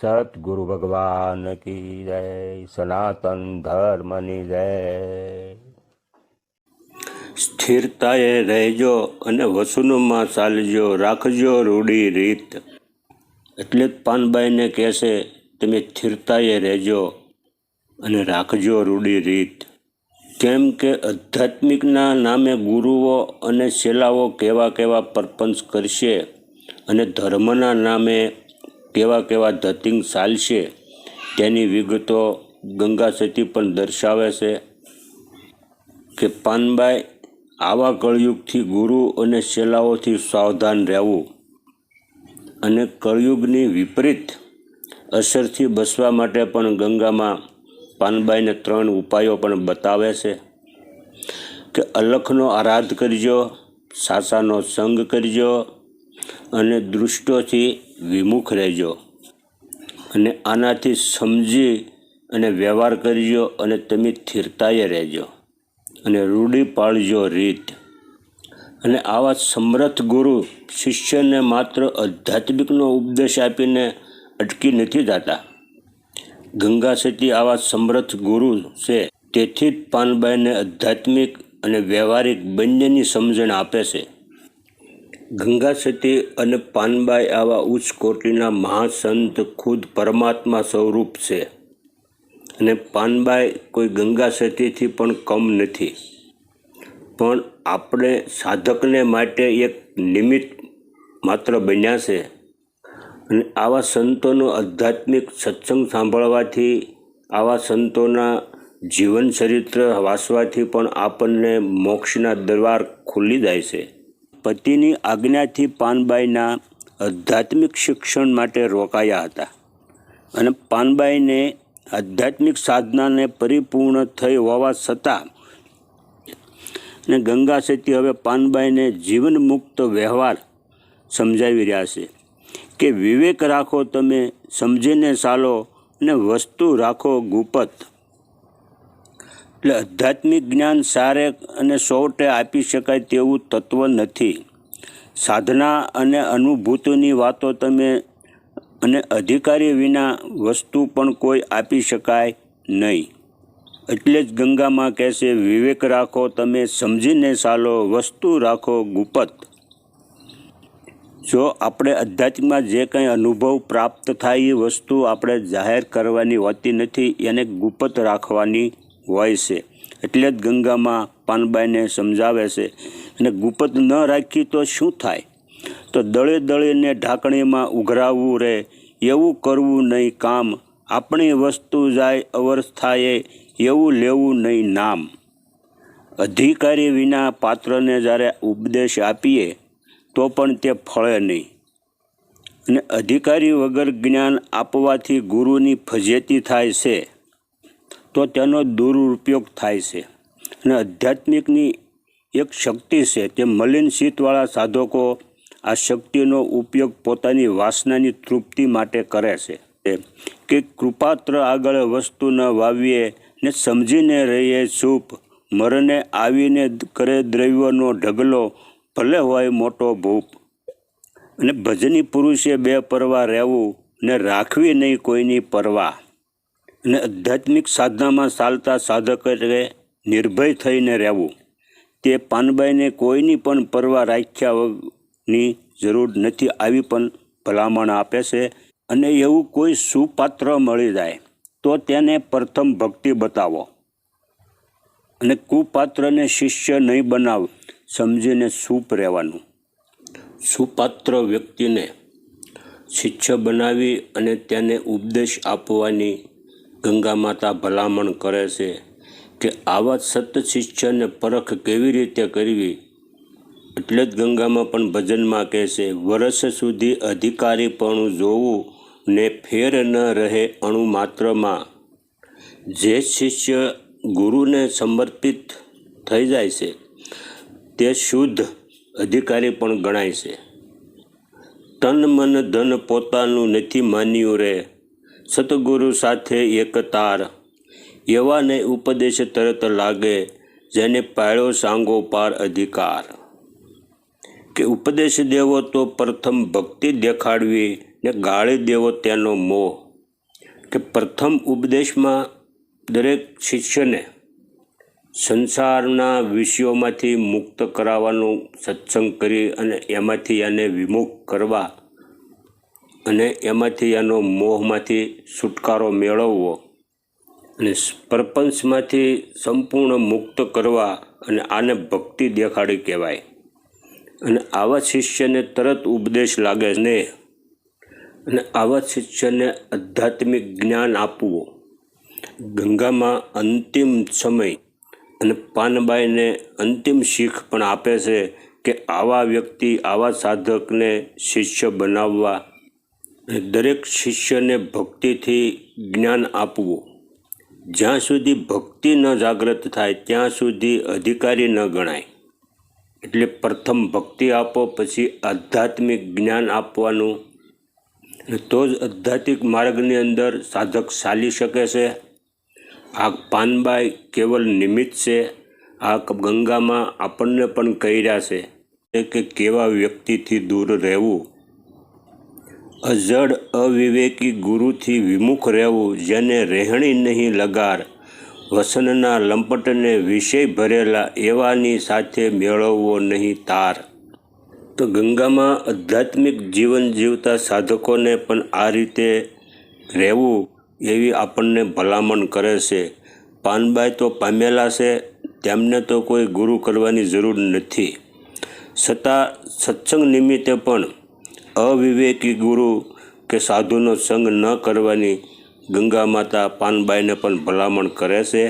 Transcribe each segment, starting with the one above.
સતગુરુ ભગવાન કી જય સનાતન ધર્મની જય સ્થિરતાએ રહેજો અને વસુનુમાં ચાલજો, રાખજો રૂડી રીત. એટલે જ પાનબાઈને કહેશે, તમે સ્થિરતાએ રહેજો અને રાખજો રૂડી રીત. કેમ કે આધ્યાત્મિકના નામે ગુરુઓ અને શેલાઓ કેવા કેવા પરપંચ કરશે અને ધર્મના નામે કેવા કેવા ધતિંગ ચાલશે, તેની વિગતો ગંગા સતી પણ દર્શાવે છે કે પાનબાઈ આવા કળયુગથી ગુરુ અને શેલાઓથી સાવધાન રહેવું અને કળયુગની વિપરીત અસરથી બચવા માટે પણ ગંગામાં પાનબાઈને ત્રણ ઉપાયો પણ બતાવે છે કે અલખનો આરાધ કરજો, સાસાનો સંગ કરજો અને દૃષ્ટોથી વિમુખ રહેજો અને આનાથી સમજી અને વ્યવહાર કરજો અને તમે સ્થિરતાએ રહેજો અને રૂઢી પાળજો રીત. અને આવા સમર્થ ગુરુ શિષ્યને માત્ર આધ્યાત્મિકનો ઉપદેશ આપીને અટકી નથી જતા. ગંગા સતી આવા સમર્થ ગુરુ છે. તેથી જ પાનબાઈને આધ્યાત્મિક અને વ્યવહારિક બંનેની સમજણ આપે છે. ગંગા સતી અને પાનબાઈ આવા ઉચ્ચ કોટીના મહાસંત ખુદ પરમાત્મા સ્વરૂપ છે. અને પાનબાઈ કોઈ ગંગા સતીથી પણ કમ નથી. પણ આપણે સાધકને માટે એક નિમિત્ત માત્ર બન્યા છે. અને આવા સંતોનો આધ્યાત્મિક સત્સંગ સાંભળવાથી, આવા સંતોના જીવન ચરિત્ર વાંચવાથી પણ આપણને મોક્ષના દરવાર ખુલી જાય છે. પતિની આજ્ઞાથી પાનબાઈના આધ્યાત્મિક શિક્ષણ માટે રોકાયા હતા. અને પાનબાઈને આધ્યાત્મિક સાધનાને પરિપૂર્ણ થઈ હોવા છતાં અને ગંગા સેતી હવે પાનબાઈને જીવન મુક્ત વ્યવહાર સમજાવી રહ્યા છે કે વિવેક રાખો તમે, સમજીને ચાલો અને વસ્તુ રાખો ગુપત. એટલે આધ્યાત્મિક જ્ઞાન સારે અને સૌટે આપી શકાય તેવું તત્વ નથી. સાધના અને અનુભૂતિની વાતો તમે અને અધિકારી વિના વસ્તુ પણ કોઈ આપી શકાય નહીં. એટલે જ ગંગામાં કહેશે, વિવેક રાખો, તમે સમજીને ચાલો, વસ્તુ રાખો, ગુપત. જો આપણે અધ્યાત્મમાં જે કંઈ અનુભવ પ્રાપ્ત થાય એ વસ્તુ આપણે જાહેર કરવાની હોતી નથી, એને ગુપત રાખવાની હોય છે. એટલે જ ગંગામાં પાનબાઈને સમજાવે છે. અને ગુપત ન રાખી તો શું થાય? તો દળે દળીને ઢાંકણીમાં ઉઘરાવવું રહે એવું કરવું નહીં કામ. આપણી વસ્તુ જાય અવસ્થાએ એવું લેવું નહીં નામ. અધિકારી વિના પાત્રને જ્યારે ઉપદેશ આપીએ, તો પણ તે ફળે નહીં. અને અધિકારી વગર જ્ઞાન આપવાથી ગુરુની ફજેતી થાય છે. તો તેનો દુરુપયોગ થાય છે. અને આધ્યાત્મિકની એક શક્તિ છે તે મલિન શીતવાળા સાધકો આ શક્તિનો ઉપયોગ પોતાની વાસનાની તૃપ્તિ માટે કરે છે. કે કૃપાત્ર આગળ વસ્તુ ન વાવીએ ને સમજીને રહીએ ચૂપ મરને આવીને કરે દ્રવ્યનો ઢગલો, ભલે હોય મોટો ભૂપ. અને ભજની પુરુષે બે પરવા રહેવું ને રાખવી નહીં કોઈની પરવા. અને આધ્યાત્મિક સાધનામાં ચાલતા સાધક નિર્ભય થઈને રહેવું. તે પાનબાઈને કોઈની પણ પરવા રાખ્યાની જરૂર નથી, આવી પણ ભલામણ આપે છે અને એવું કોઈ સુપાત્ર મળી જાય તો તેને પ્રથમ ભક્તિ બતાવો. અને કુપાત્રને શિષ્ય નહીં બનાવ, સમજીને સૂપ રહેવાનું. સુપાત્ર વ્યક્તિને શિષ્ય બનાવી અને તેને ઉપદેશ આપવાની ગંગા માતા ભલામણ કરે છે કે આવા સત શિષ્યને પરખ કેવી રીતે કરવી? એટલે જ ગંગામાં પણ ભજનમાં કહે છે વર્ષ સુધી અધિકારીપણું જોવું ને ફેર ન રહે અણુ માત્રમાં. જે શિષ્ય ગુરુને સમર્પિત થઈ જાય છે, તે શુદ્ધ અધિકારી પણ ગણાય છે. તન મન ધન પોતાનું નથી માન્યું રે સતગુરુ સાથે એકતાર. એવાને ઉપદેશ તરત લાગે, જેને પાળ્યો સાંગો પાર અધિકાર. કે ઉપદેશ દેવો તો પ્રથમ ભક્તિ દેખાડવી ને ગાળી દેવો તેનો મોહ. કે પ્રથમ ઉપદેશમાં દરેક શિષ્યને સંસારના વિષયોમાંથી મુક્ત કરાવવાનું સત્સંગ કરી અને એમાંથી એને વિમુખ કરવા અને એમાંથી એનો મોહમાંથી છુટકારો મેળવવો અને પ્રપંચમાંથી સંપૂર્ણ મુક્ત કરવા અને આને ભક્તિ દેખાડી કહેવાય. અને આવા શિષ્યને તરત ઉપદેશ લાગે ને. અને આવા શિષ્યને આધ્યાત્મિક જ્ઞાન આપવું. ગંગામાં અંતિમ સમય અને પાનબાઈને અંતિમ શીખ પણ આપે છે કે આવા વ્યક્તિ, આવા સાધકને શિષ્ય બનાવવા દરેક શિષ્યને ભક્તિથી જ્ઞાન આપવું. જ્યાં સુધી ભક્તિ ન જાગૃત થાય, ત્યાં સુધી અધિકારી ન ગણાય. એટલે પ્રથમ ભક્તિ આપો, પછી આધ્યાત્મિક જ્ઞાન આપવાનું. તો જ આધ્યાત્મિક માર્ગની અંદર સાધક ચાલી શકે છે. આ પાનબાઈ કેવલ નિમિત્ત છે. આ ગંગામાં આપણને પણ કહી રહ્યા છે કે કેવા વ્યક્તિથી દૂર રહેવું. અજડ અવિવેકી ગુરુથી વિમુખ રહેવું, જેને રહેણી નહીં લગાર, વસનના લંપટને વિષય ભરેલા એવાની સાથે મેળવવો નહીં તાર. તો ગંગામાં આધ્યાત્મિક જીવન જીવતા સાધકોને પણ આ રીતે રહેવું એવી આપણને ભલામણ કરે છે. પાનબાઈ તો પામેલા છે, તેમને તો કોઈ ગુરુ કરવાની જરૂર નથી. છતાં સત્સંગ નિમિત્તે પણ અવિવેકી ગુરુ કે સાધુનો સંગ ન કરવાની ગંગા માતા પાનબાઈને પણ ભલામણ કરે છે?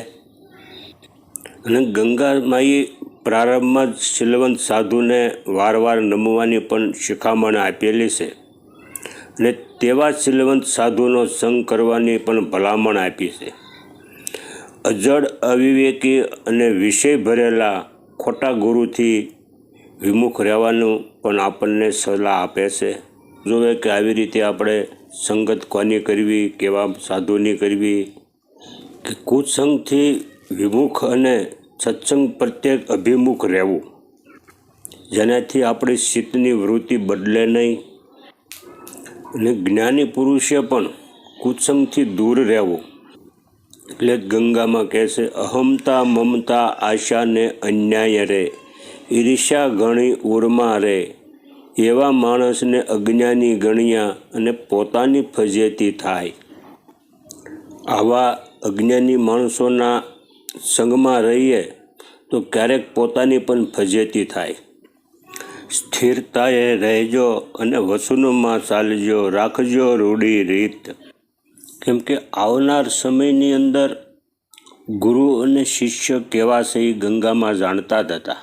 અને ગંગામાઈ પ્રારંભમાં જ શીલવંત સાધુને વારવાર નમવાની પણ શિખામણ આપેલી છે. અને તેવા શીલવંત સાધુનો સંગ કરવાની પણ ભલામણ આપી છે. અજડ અવિવેકી અને વિષય ભરેલા ખોટા ગુરુથી વિમુખ રહેવાનું પણ આપણને સલાહ આપે છે. જોવે કે આવી રીતે આપણે સંગત કોની કરવી, કેવા સાધુની કરવી? કે કુસંગથી વિમુખ અને સત્સંગ પ્રત્યેક અભિમુખ રહેવું. જેનાથી આપણી ચિત્તની વૃત્તિ બદલે નહીં. અને જ્ઞાની પુરુષે પણ કુત્સંગથી દૂર રહેવું. એટલે ગંગામાં કહે છે, અહમતા મમતા આશાને અન્યાય રે. ઈર્ષ્યા ગણી ઉરમાં રહે. એવા માણસને અજ્ઞાની ગણ્યા અને પોતાની ફજેતી થાય. આવા અજ્ઞાની માણસોના સંગમાં રહીએ તો ક્યારેક પોતાની પણ ફજેતી થાય. સ્થિરતાએ રહેજો અને વસુનોમાં ચાલજો, રાખજો રૂઢી રીત. કેમ કે આવનાર સમયની અંદર ગુરુ અને શિષ્ય કેવા છે ગંગામાં જાણતા જ હતા.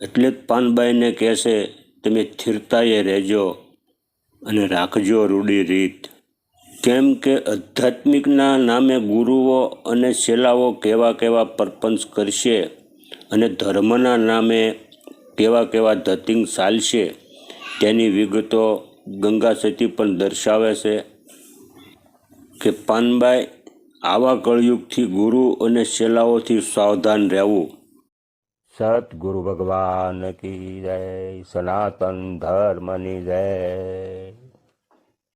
એટલે જ પાનબાઈને કહેશે, તમે સ્થિરતાએ રહેજો અને રાખજો રૂઢી રીત. કેમ કે આધ્યાત્મિકના નામે ગુરુઓ અને શેલાઓ કેવા કેવા પરપંચ કરશે અને ધર્મના નામે કેવા કેવા ધતિંગ ચાલશે, તેની વિગતો ગંગા સતી પણ દર્શાવે છે કે પાનબાઈ આવા કળયુગથી ગુરુ અને શેલાઓથી સાવધાન રહેવું સતગુરુ ભગવાન કી જય સનાતન ધર્મની જય